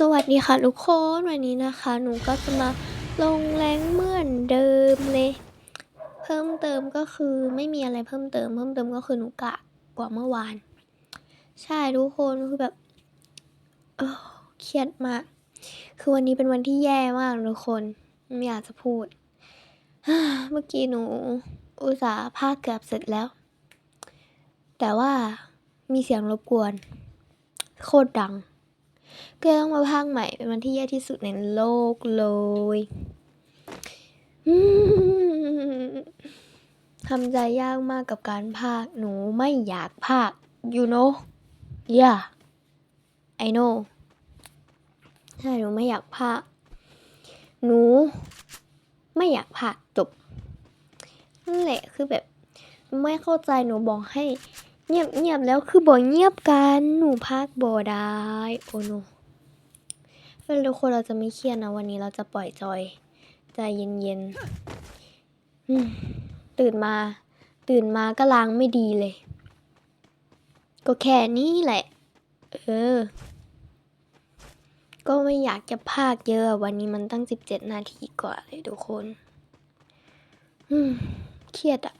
สวัสดีค่ะทุกคนวันนี้นะคะ หนูก็จะมาลงแรงเหมือนเดิมเลย เพิ่มเติมก็คือไม่มีอะไรเพิ่มเติม เพิ่มเติมก็คือหนูกะกว่าเมื่อวาน ใช่ทุกคนคือแบบเครียดมาก คือวันนี้เป็นวันที่แย่มากทุกคนไม่อยากจะพูดเมื่อกี้หนูอุตส่าห์พากเกือบเสร็จแล้ว แต่ว่ามีเสียงรบกวน โคตรดัง เลยต้องมาพากใหม่เป็นวันที่แย่ที่สุดในโลกเลยทำใจยากมากกับการพากหนูไม่อยากพากย์ you know yeah I know ใช่หนูไม่อยากพากหนู ไม่อยากพากจบนั่นแหละคือแบบ ไม่เข้าใจหนูบอกให้ เงียบเงียบแล้วคือบอกเงียบกันหนูพากบ่ได้โอ้โนเพื่อนทุกคนเราจะไม่เครียดนะวันนี้เราจะปล่อยจอยใจเย็นๆตื่นมา ตื่นมาก็ล้างไม่ดีเลย ก็แค่นี้แหละ เออ ก็ไม่อยากจะพากเยอะวันนี้มันตั้งสิบเจ็ดนาทีกว่าเลยทุกคนเครียดอะ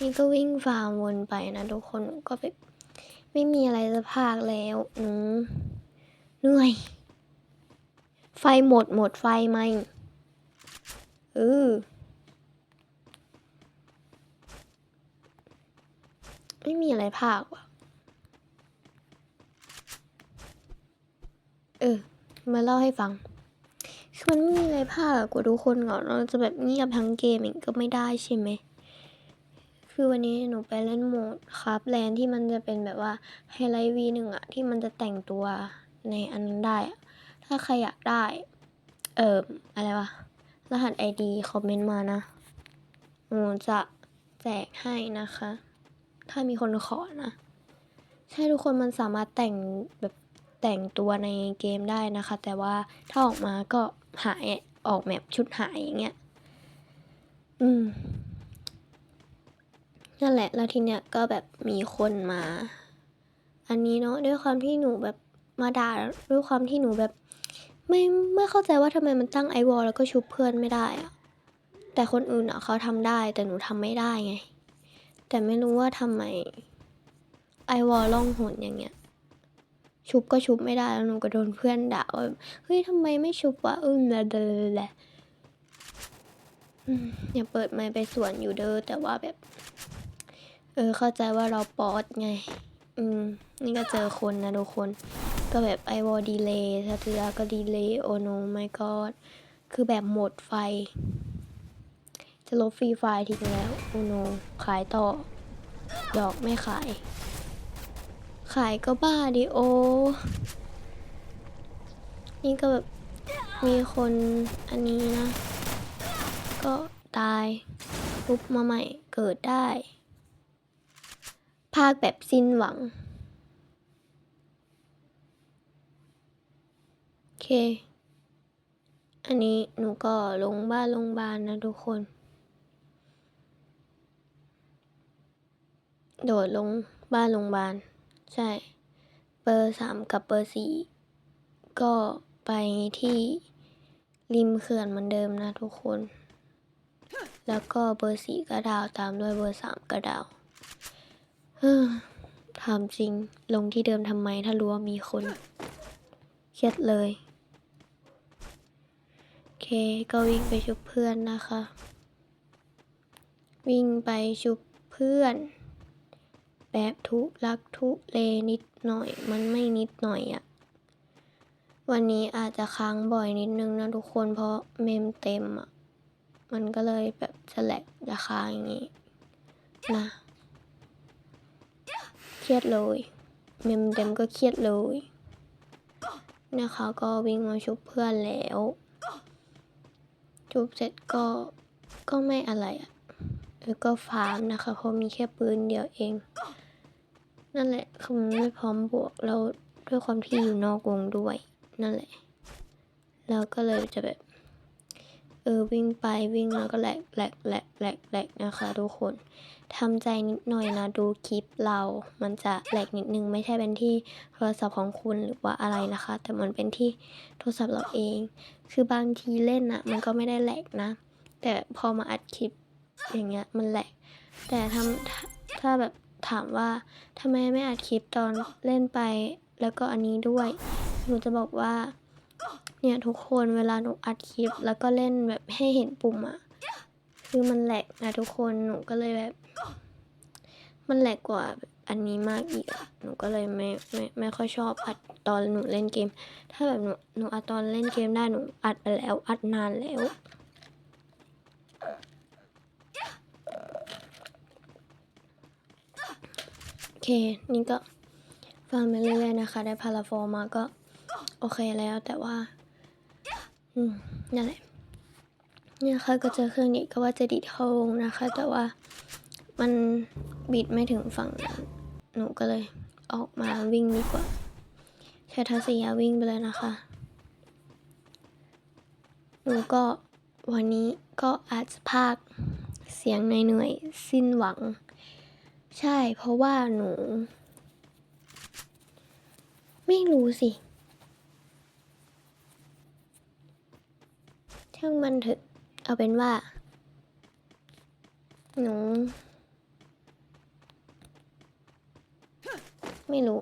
นี่ก็วิ่งฟาร์มวนไปนะทุกคนก็แบบไม่มีอะไรจะพากแล้วหนูเหนื่อย ไฟหมดหมดไฟไหมเออไม่มีอะไรภาคว่ะ เออ มาเล่าให้ฟัง คือมันไม่มีอะไรภาคกว่าทุกคนก่อนเราจะแบบเงียบทั้งเกมอีกก็ไม่ได้ใช่ไหม คือวันนี้หนูไปเล่นโหมดครับแลนที่มันจะเป็นแบบว่าไฮไลท์วีหนึ่งอะที่มันจะแต่งตัวในอันนั้นได้อะถ้าใครอยากได้ เอ่ออะไรวะ รหัส ID คอมเมนต์มานะหนูจะแจกให้นะคะ ถ้ามีคนขอนะ ใช่ทุกคนมันสามารถแต่งแบบแต่งตัวในเกมได้นะคะ แต่ว่าถ้าออกมาก็หายออกแบบชุดหายอย่างเงี้ย อืม นั่นแหละ แล้วทีเนี้ยก็แบบมีคนมา อันนี้เนาะด้วยความที่หนูแบบมาด่าด้วยความที่หนูแบบไม่ไม่เข้าใจว่าทำไมมันตั้งไอวอลแล้วก็ชุบเพื่อนไม่ได้อะแต่คนอื่นอะเขาทำได้ แต่หนูทำไม่ได้ไง แต่ไม่รู้ว่าทำไมไอวอลล่องหนอย่างเงี้ย ชุบก็ชุบไม่ได้แล้วหนูก็โดนเพื่อนด่าว่าเฮ้ยทำไมไม่ชุบวะอืมละเดละละอืมอย่าเปิดไมค์ไปสวนอยู่เด้อแต่ว่าแบบ เออเข้าใจว่าเราป๊อตไง อืม นี่ก็เจอคนนะทุกคน ก็แบบไอวอดีเลย์สเตือก็ดีเลย์โอโนไม่กอดคือแบบหมดไฟ จะลบฟรีไฟทิ้งแล้วโอโนขายต่อ ดอกไม่ขาย ขายก็บ้าดิโอ นี่ก็แบบมีคนอันนี้นะ ก็ตายปุ๊บมาใหม่เกิดได้าคแบบสิ้นหวัง โอเค อันนี้หนูก็ลงบ้านลงบานนะทุกคน โดดลงบ้านลงบานใช่ เบอร์สามกับเบอร์สี่ก็ไปที่ริมเขื่อนเหมือนเดิมนะทุกคน แล้วก็เบอร์สี่ก็ดาวตามด้วยเบอร์สามก็ดาว เฮ้อถามจริงลงที่เดิมทำไมถ้ารู้ว่ามีคนเครียดเลยโอเคก็วิ่งไปชุบเพื่อนนะคะ วิ่งไปชุบเพื่อน แบบทุลักทุเลนิดหน่อย มันไม่นิดหน่อยอะวันนี้อาจจะค้างบ่อยนิดนึงนะทุกคนเพราะเมมเต็มอะมันก็เลยแบบแหลกจะค้างอย่างนี้นะ รียดเลย เมมเต็มก็เครียดเลยนะคะก็วิ่งมาชุบเพื่อนแล้ว ชุบเสร็จก็ก็ไม่อะไรอะ่ะแล้วก็ฟาร์มนะคะเพราะมีแค่ปืนเดียวเอง นั่นแหละคือมันไม่พร้อมบวกแล้วด้วยความที่อยู่นอกวงด้วย นั่นแหละแล้วก็เลยจะแบบ อออวิ่งไปวิ่งแล้วก็แหลกแหลกแหลกแหลกแหลกนะคะ ทุกคนทำใจนิดหน่อยนะดูคลิปเรา มันจะแหลกนิดนึงไม่ใช่เป็นที่โทรศัพท์ของคุณหรือว่าอะไรนะคะ แต่มันเป็นที่โทรศัพท์เราเอง คือบางทีเล่นอะมันก็ไม่ได้แหลกนะ แต่พอมาอัดคลิปอย่างเงี้ยมันแหลก แต่ทำถ้าแบบถามว่าทำไมไม่อัดคลิปตอนเล่นไป แล้วก็อันนี้ด้วยหนูจะบอกว่า เนี่ยทุกคนเวลาหนูอัดคลิปแล้วก็เล่นแบบให้เห็นปุ่มอะคือมันแหลกนะทุกคนหนูก็เลยแบบ มันแหลกกว่าอันนี้มากอีกหนูก็เลยไม่ไม่ไม่ค่อยชอบอัดตอนหนูเล่นเกม ถ้าแบบหนูหนูอัดตอนเล่นเกมได้หนูอัดไปแล้ว อัดนานแล้วโอเค นี่ก็ฟังไปเรื่อยๆนะคะ ได้พาราโฟมาก็ โอเคแล้วแต่ว่า อืมนั่นแหละเนี่ยค่ะก็เจอเครื่องนี้ก็ว่าจะดีดเข้าวงนะคะ แต่ว่ามันบิดไม่ถึงฝั่งหนูก็เลย ออกมาวิ่งดีกว่า ใช้ทัศยาวิ่งไปเลยนะคะ หนูก็วันนี้ก็อาจจะพากเสียงเหนื่อยสิ้นหวัง ใช่เพราะว่าหนู ไม่รู้สิ ช่างมันเถอะ เอาเป็นว่า หนู ไม่รู้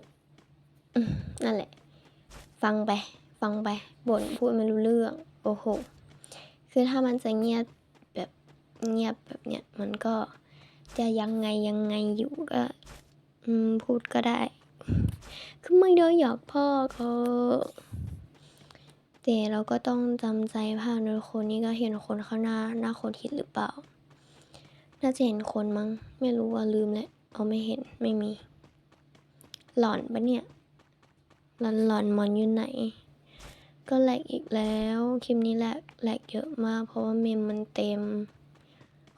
นั่นแหละ ฟังไป ฟังไปบ่นพูดไม่รู้เรื่อง โอ้โห คือถ้ามันจะเงียบแบบเงียบแบบเนี้ย มันก็จะยังไงยังไงอยู่ก็พูดก็ได้ คือไม่ได้อยากพ่อก็ แต่เราก็ต้องจำใจภาพนะคนนี้ก็เห็นคนข้างหน้าหน้าคนคิดหรือเปล่า น่าจะเห็นคนมั้ง ไม่รู้ว่าลืมแล้วเอาไม่เห็นไม่มี หลอนปะเนี่ย หลอนหลอนมอนอยู่ไหน ก็แหลกอีกแล้ว คลิปนี้แหลกแหลกเยอะมาก เพราะว่าเมมมันเต็ม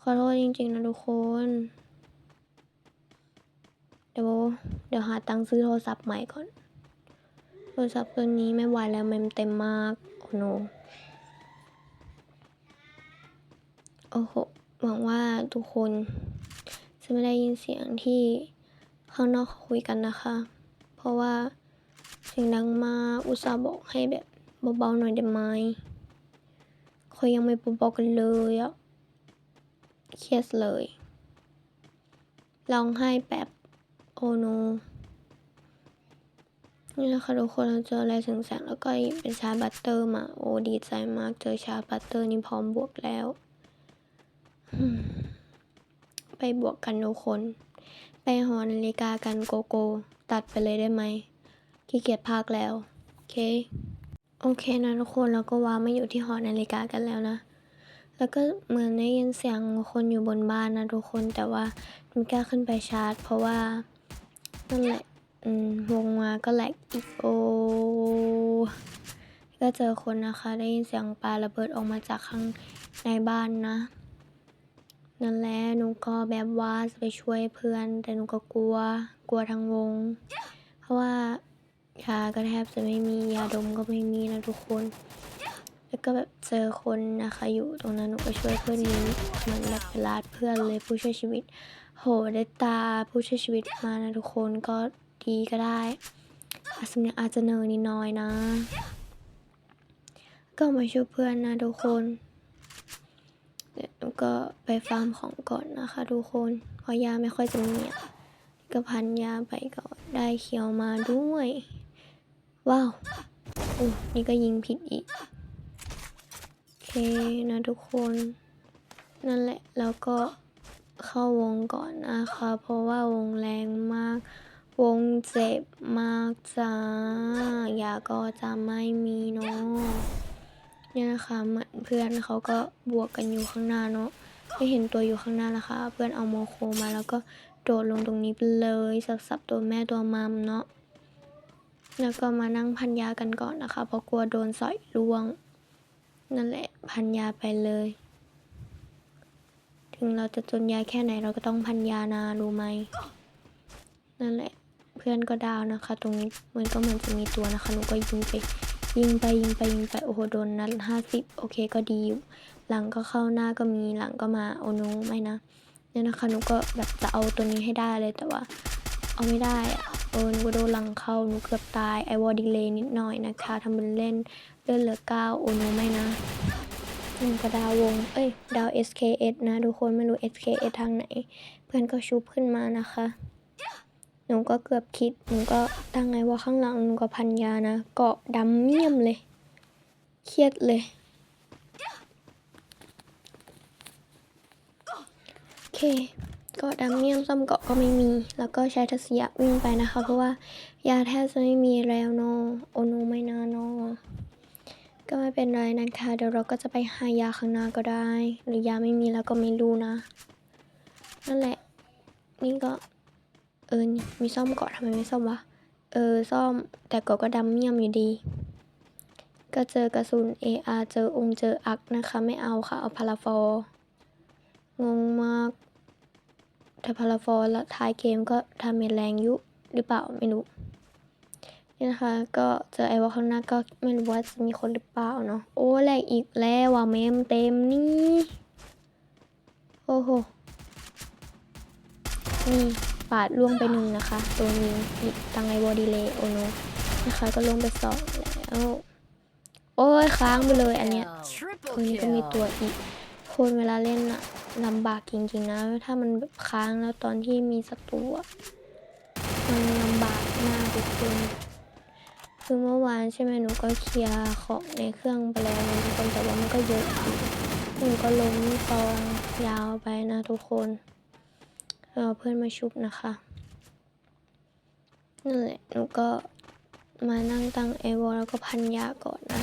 ขอโทษจริงๆนะทุกคน เดี๋ยวเดี๋ยวหาตังค์ซื้อโทรศัพท์ใหม่ก่อน รศัพท์ตัวนี้ไม่ไหวแล้วเมมเต็มมากโอ้โนโอ้โหหวังว่าทุกคนจะไม่ได้ยินเสียงที่ข้างนอกเขาคุยกันนะคะ เพราะว่าเสียงดังมากอุตส่าห์บอกให้แบบเบาๆหน่อยได้ไหมเขายังไม่เบาๆกันเลยอะเครียดเลยร้องไห้แบบโอ้โนนี่แหละค่ะทุกคนเราเจออะไรแสงๆแล้วก็เป็นชาบัตเตอร์มาโอ้ดีใจมากเจอชาบัตเตอร์นี่พร้อมบวกแล้ว ไปบวกกันทุกคน ไปหอนาฬิกากันโกโก้ตัดไปเลยได้ไหมขี้เกียจพากแล้วโอเคโอเคนะทุกคนเราก็ว้ามาอยู่ที่หอนาฬิกากันแล้วนะ แล้วก็เหมือนได้ยินเสียงคนอยู่บนบ้านนะทุกคนแต่ว่าไม่กล้าขึ้นไปชาร์จ เพราะว่านั่นแหละ อืมวงมาก็แหลกอีกโอ ก็เจอคนนะคะ ได้ยินเสียงปลาระเบิดออกมาจากข้างในบ้านนะ นั่นแหละหนูก็แบบว่าจะไปช่วยเพื่อน แต่หนูก็กลัว กลัวทั้งวง เพราะว่ายาก็แทบจะไม่มียาดมก็ไม่มีนะทุกคน แล้วก็แบบเจอคนนะคะ อยู่ตรงนั้นหนูก็ช่วยเพื่อนนี้เหมือนแบบไปลาดเพื่อนเลยผู้ช่วยชีวิต โหได้ตาผู้ช่วยชีวิตมานะทุกคนก็ีก็ได้อาสำเนียงอาจจะเนอนิดน้อยนะ ก็มาช่วยเพื่อนนะทุกคนเดี๋ยวก็ไปฟาร์มของก่อนนะคะทุกคนเพราะยาไม่ค่อยจะมีอะก็พันยาไปก่อนได้เขียวมาด้วยว้าวโอ้นี่ก็ยิงผิดอีกโอเคนะทุกคน นั่นแหละแล้วก็เข้าวงก่อนนะคะ เพราะว่าวงแรงมาก วงเจ็บมากจ้ายาก็จะไม่มีเนาะเนี่ยนะคะเหมือนเพื่อนเขาก็บวกกันอยู่ข้างหน้าเนาะไม่เห็นตัวอยู่ข้างหน้านะคะ เพื่อนเอาโมโคมาแล้วก็โดดลงตรงนี้ไปเลยสับๆตัวแม่ตัวมัมเนาะแล้วก็มานั่งพันยากันก่อนนะคะ เพราะกลัวโดนสอยล่วง นั่นแหละพันยาไปเลย ถึงเราจะจนยาแค่ไหนเราก็ต้องพันยานารู้ไหมนั่นแหละ เพื่อนก็ดาวนะคะ ตรงนี้มันก็เหมือนจะมีตัวนะคะหนูก็ยิงไปยิงไปยิงไปยิงไปโอ้โหโดนนัดห้าสิบโอเคก็ดีอยู่หลังก็เข้าหน้าก็มีหลังก็มาโอโนไม่นะเนี่ยนะคะหนูก็แบบจะเอาตัวนี้ให้ได้เลยแต่ว่า เอาไม่ได้อะเออหนูก็โดนหลังเข้าหนูเกือบตายไอวอดีเลยนิดหน่อยนะคะทำเป็นเล่นเลื่อนเหลือเก้าโอโนไม่นะหนึ่งก็ดาววง เอ้ย ดาว SKS นะทุกคนไม่รู้ SKS ทางไหน เพื่อนก็ชุบขึ้นมานะคะ หนูก็เกือบคิด หนูก็ตั้งไงว่าข้างหลังหนูก็พันยานะ เกาะดำเมี่ยมเลย เครียดเลย โอเค เกาะดำเมี่ยมซ่อมเกาะก็ไม่มี แล้วก็ใช้ทัศยะวิ่งไปนะคะ เพราะว่ายาแทบจะไม่มีแล้วเนอะโอโนไม่นาเนอะก็ไม่เป็นไรนะคะ เดี๋ยวเราก็จะไปหายาข้างหน้าก็ได้ หรือยาไม่มีแล้วก็ไม่รู้นะ นั่นแหละ นี่ก็ เออ มีซ่อมเกาะทำไมไม่ซ่อมวะ เออ ซ่อม แต่เกาะก็ดำเมี่ยมอยู่ดี ก็เจอกระสุน AR เจอองค์เจออักนะคะ ไม่เอาค่ะ เอาพาราฟอร์งงมาก แต่พาราฟอร์แล้วท้ายเกมก็ทำเมนแรงยุหรือเปล่าไม่รู้ นี่นะคะ ก็เจอไอวอลข้างหน้าก็ไม่รู้ว่าจะมีคนหรือเปล่าเนาะ โอ้แหลกอีกแล้วว่ะเมมเต็มนี่ โอ้โห นี่ ปาดล่วงไปหนึ่งนะคะ ตัวนี้อีกตังไอวอดีเลโอโนนะคะ ก็ล่วงไปสองแล้วโอ้ยค้างไปเลยอันเนี้ย Triple คนนี้ก็มีตัวอีก คนเวลาเล่นอะลำบากจริงๆนะ ถ้ามันแบบค้างแล้วตอนที่มีศัตรูมันลำบากมากทุกคนคือเมื่อวานใช่ไหมหนูก็เคลียร์ของในเครื่องไปแล้วนะทุกคนแต่ว่ามันก็เยอะหนูก็ล้มตองยาวไปนะทุกคน เอาเพื่อนมาชุบนะคะนั่นแหละหนูก็มานั่งตั้งไอวอลแล้วก็พันยาก่อนนะ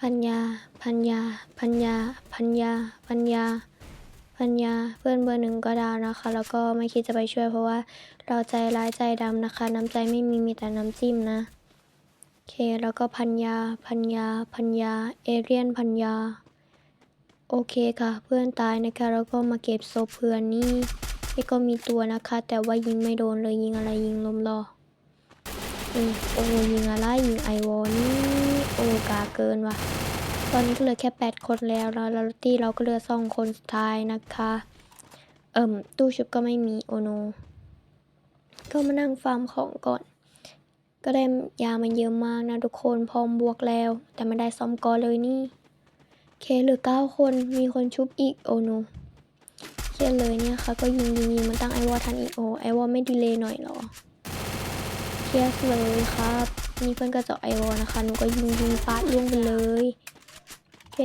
พันยาพันยาพันยาพันยาพันยาพันยาเพื่อนเบอร์หนึ่งก็ดาวนะคะ แล้วก็ไม่คิดจะไปช่วยเพราะว่าเราใจร้ายใจดำนะคะ น้ำใจไม่มีมีแต่น้ำจิ้มนะโอเคแล้วก็พันยาพันยาพันยาเอเรียนพันยา โอเคค่ะ เพื่อนตายนะคะแล้วก็มาเก็บศพเพื่อนนี่นี่ก็มีตัวนะคะ แต่ว่ายิงไม่โดนเลยยิงอะไรยิงลมรอโอ้ยิงอะไรยิงไอวอนี่โอ้กาเกินว่ะ ตอนนี้ก็เหลือแค่ 8 คนแล้วแล้วล้วตี้เราก็เหลือสองคนสุดท้ายนะคะ เอิ่มตู้ชุบก็ไม่มีโอโนก็มานั่งฟาร์มของก่อน ก็ได้ยามันเยอะมากนะทุกคนพร้อมบวกแล้ว แต่ไม่ได้ซ้อมกอเลยนี่ เคเหลือ 9 คนมีคนชุบอีก โอโนเครียดเลยเนี่ยค่ะ ก็ยิงยิงยิงมันตั้งไอวอทันอีกโอไอวอไม่ดีเลยหน่อยหรอเครียดเลยครับนี่เพื่อนก็เจาะไอวอนะคะหนูก็ยิงยิงฟาดล่วงไปเลยเค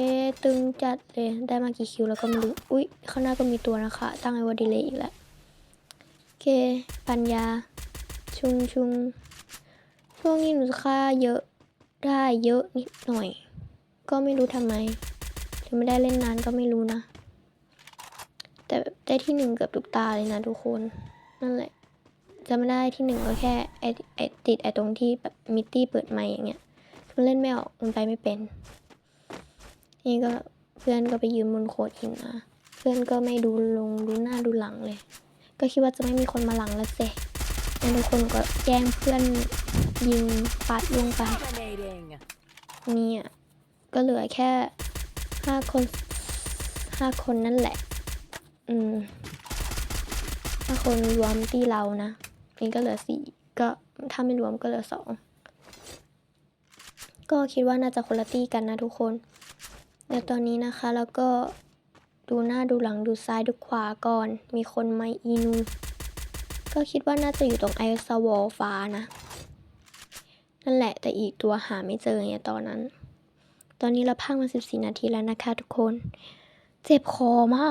ตึงจัดเลยได้มากี่คิวแล้วก็ไม่รู้อุ๊ยข้างหน้าก็มีตัวนะคะ ตั้งไอวอดีเลยอีกแล้วเคปัญญา ชุงชุงช่วงนี้หนูค่าเยอะได้เยอะนิดหน่อย ก็ไม่รู้ทำไม ไม่ได้เล่นนานก็ไม่รู้นะ แต่ได้ที่หนึ่งเกือบทุกตาเลยนะทุกคน นั่นแหละ จะไม่ได้ที่หนึ่งก็แค่ไอไอติดไอตรงที่แบบมิตตี้เปิดไมค์อย่างเงี้ยมันเล่นไม่ออกมันไปไม่เป็น นี่ก็เพื่อนก็ไปยืมบนโคดหินนะ เพื่อนก็ไม่ดูลงดูหน้าดูหลังเลย ก็คิดว่าจะไม่มีคนมาหลังแล้วเสร็จแล้วทุกคนก็แย่งเพื่อนยิงปัดลงไปนี่ยก็เหลือแค่ ห้าคนห้าคนนั่นแหละ อืมห้าคนรวมที่เรานะนี่ก็เหลือสี่ก็ถ้าไม่รวมก็เหลือสองก็คิดว่าน่าจะคนละตี้กันนะทุกคนเดี๋ยวตอนนี้นะคะแล้วก็ดูหน้าดูหลังดูซ้ายดูขวาก่อน มีคนไมอีนูก็คิดว่าน่าจะอยู่ตรงไอซาวอลฟ้านะ นั่นแหละแต่อีกตัวหาไม่เจอไงตอนนั้น ตอนนี้เราพักมา14 นาทีแล้วนะคะทุกคน เจ็บคอมา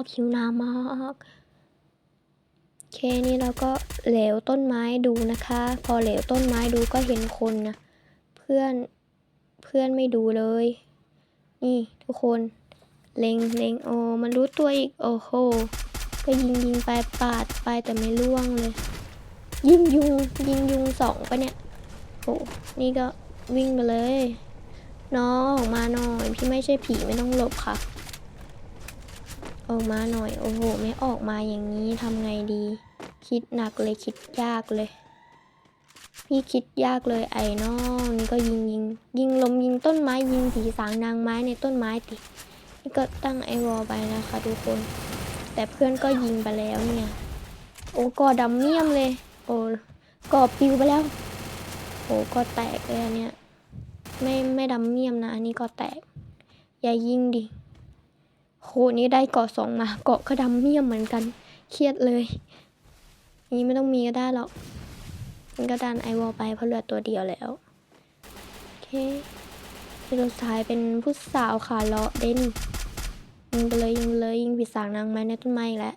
กหิวน้ำมากโอเคนี่เราก็เหลวต้นไม้ดูนะคะ พอเหลวต้นไม้ดูก็เห็นคนนะ เพื่อนเพื่อนไม่ดูเลย นี่ทุกคนเล็งเล็งโอ้มันรู้ตัวอีกโอ้โหก็ยิงยิงไปปาดไปแต่ไม่ล่วงเลย ยิงยุงยิงยุงสองปเนี่ยโอ้นี่ก็วิ่งไปเลย น้องออกมาหน่อย พี่ไม่ใช่ผีไม่ต้องหลบค่ะ ออกมาหน่อย โอ้โห ไม่ออกมาอย่างนี้ทำไงดี คิดหนักเลยคิดยากเลย พี่คิดยากเลยไอ้น้องนี่ก็ยิงยิงยิงลมยิงต้นไม้ยิงผีสางนางไม้ในต้นไม้ตินี่ก็ตั้งไอวอลไปนะคะทุกคน แต่เพื่อนก็ยิงไปแล้วเนี่ย โอ้กอดำเมี่ยมเลย โอ้กอปิวไปแล้ว โอ้ก็แตกเลยเนี้ย ไม่ไม่ดำเมียมนะ อันนี้ก็แตก อย่ายิงดิโหนี่ได้เกาะสองมา เกาะก็ดำเมียมเหมือนกัน เครียดเลยนี้ไม่ต้องมีก็ได้หรอก มันก็ดันไอวอลไปเพราะเหลือตัวเดียวแล้ว โอเคที่สุดท้ายเป็นผู้สาวขาเลาะเด่นยิงไปเลยยิงเลยยิงผิดสางนางไม้ในต้นไม้แล้ว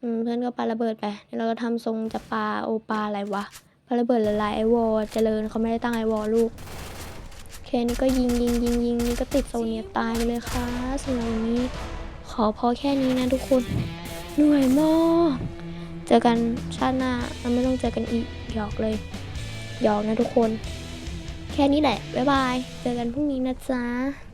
อืมเพื่อนก็ปาระเบิดไป เราก็ทำทรงจะปาโอปาอะไรวะปาระเบิดละลายไอวอลเจริญเขาไม่ได้ตั้งไอวอลลูก เคนี่ก็ยิงยิงยิงยิงนี่ก็ติดโซเนียตายไปเลยค่ะสำหรับวันนี้ ขอพอแค่นี้นะทุกคนเหนื่อยมากเจอกันชาติหน้าเราไม่ต้องเจอกันอีกหยอกเลยหยอกนะทุกคน แค่นี้แหละบ๊ายบาย เจอกันพรุ่งนี้นะจ๊ะ